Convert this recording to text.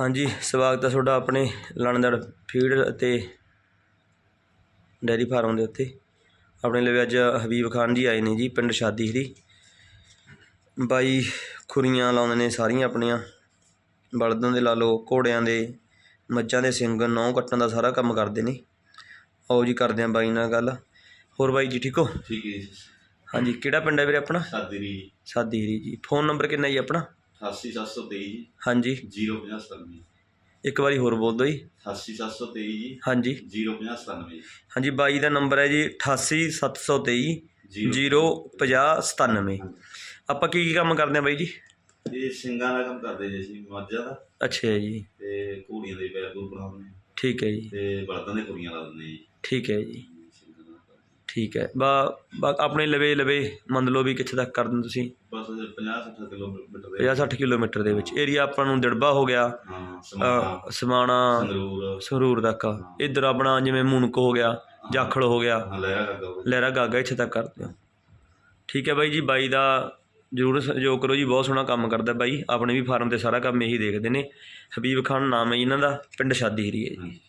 ਹਾਂਜੀ ਸਵਾਗਤ ਹੈ ਤੁਹਾਡਾ ਆਪਣੇ ਲਣਦੜ ਫੀਡ ਅਤੇ ਡੈਰੀ ਫਾਰਮ ਦੇ ਉੱਤੇ। ਆਪਣੇ ਲਈ ਅੱਜ ਹਬੀਬ ਖਾਨ ਜੀ ਆਏ ਨੇ ਜੀ ਪਿੰਡ ਸ਼ਾਦੀ ਹਰੀ। ਬਾਈ ਖੁਰੀਆਂ ਲਾਉਂਦੇ ਨੇ ਸਾਰੀਆਂ ਆਪਣੀਆਂ। ਬਲਦਾਂ ਦੇ ਲਾ ਲਓ ਘੋੜਿਆਂ ਦੇ ਮੱਝਾਂ ਦੇ ਸਿੰਗ ਨੌ ਕੱਟਣ ਦਾ ਸਾਰਾ ਕੰਮ ਕਰਦੇ ਨੇ। ਆਓ ਜੀ ਕਰਦੇ ਹਾਂ ਬਾਈ ਨਾਲ ਗੱਲ। ਹੋਰ ਬਾਈ ਜੀ ਠੀਕ ਹੋ? ਠੀਕ ਹੈ ਜੀ। ਹਾਂਜੀ ਕਿਹੜਾ ਪਿੰਡ ਹੈ ਵੀਰੇ ਆਪਣਾ? ਸਾਦਰੀ ਸਾਦੀ ਹਰੀ ਜੀ। ਫੋਨ ਨੰਬਰ ਕਿੰਨਾ ਜੀ ਆਪਣਾ? 88723 ਜੀ। ਹਾਂਜੀ। 0597 ਇੱਕ ਵਾਰੀ ਹੋਰ ਬੋਲ ਦਿਓ ਜੀ। 88723 ਜੀ। ਹਾਂਜੀ। 0597 ਹਾਂਜੀ ਬਾਈ ਦਾ ਨੰਬਰ ਹੈ ਜੀ 88723 05097 ਆਪਾਂ ਕੀ ਕੀ ਕੰਮ ਕਰਦੇ ਹਾਂ ਬਾਈ ਜੀ? ਇਹ ਸਿੰਘਾਂ ਦਾ ਕੰਮ ਕਰਦੇ ਜੀ ਅਸੀਂ ਮੱਝਾਂ ਦਾ। ਅੱਛਾ ਜੀ। ਤੇ ਘੋੜੀਆਂ ਦੇ ਪੈਰ ਪੂਰ ਬਣਾ ਦਿੰਦੇ ਹਾਂ ਠੀਕ ਹੈ ਜੀ। ਤੇ ਬਲਦਾਂ ਦੇ ਕੁੜੀਆਂ ਲਾ ਦਿੰਦੇ ਜੀ। ਠੀਕ ਹੈ ਜੀ। ਠੀਕ ਹੈ। ਬਾ ਬਾ ਆਪਣੇ ਲਵੇ ਲਵੇ ਮੰਨ ਲਓ ਵੀ ਕਿੱਥੇ ਤੱਕ ਕਰ ਦਿੰਦੇ ਤੁਸੀਂ। ਬਸ 50 60 ਕਿਲੋਮੀਟਰ ਦੇ 50 60 ਕਿਲੋਮੀਟਰ ਦੇ ਵਿੱਚ। ਏਰੀਆ ਆਪਾਂ ਨੂੰ ਦਿੜਬਾ ਹੋ ਗਿਆ। ਹਾਂ ਅ, ਸਮਾਣਾ ਸੰਗਰੂਰ। ਸਰੂਰ ਤੱਕ। ਇੱਧਰ ਆਪਣਾ ਜਿਵੇਂ ਮੂਨਕ ਹੋ ਗਿਆ ਜਾਖਲ ਹੋ ਗਿਆ। ਹਾਂ ਲਹਿਰਾ ਲੱਗਾ ਹੋਇਆ। ਲਹਿਰਾ ਗਾਗਾ ਇੱਥੇ ਤੱਕ ਕਰਦੇ ਹੋ। ਠੀਕ ਹੈ ਬਾਈ ਜੀ ਬਾਈ ਦਾ ਜ਼ਰੂਰ ਸਹਿਯੋਗ ਕਰੋ ਜੀ ਬਹੁਤ ਸੋਹਣਾ ਕੰਮ ਕਰਦਾ ਬਾਈ। ਆਪਣੇ ਵੀ ਫਾਰਮ ਤੇ ਸਾਰਾ ਕੰਮ ਇਹੀ ਦੇਖਦੇ ਨੇ। ਹਬੀਬ ਖਾਨ ਨਾਮ ਹੈ ਜੀ ਇਹਨਾਂ ਦਾ ਪਿੰਡ ਸ਼ਾਦੀ ਹਰੀ ਹੈ ਜੀ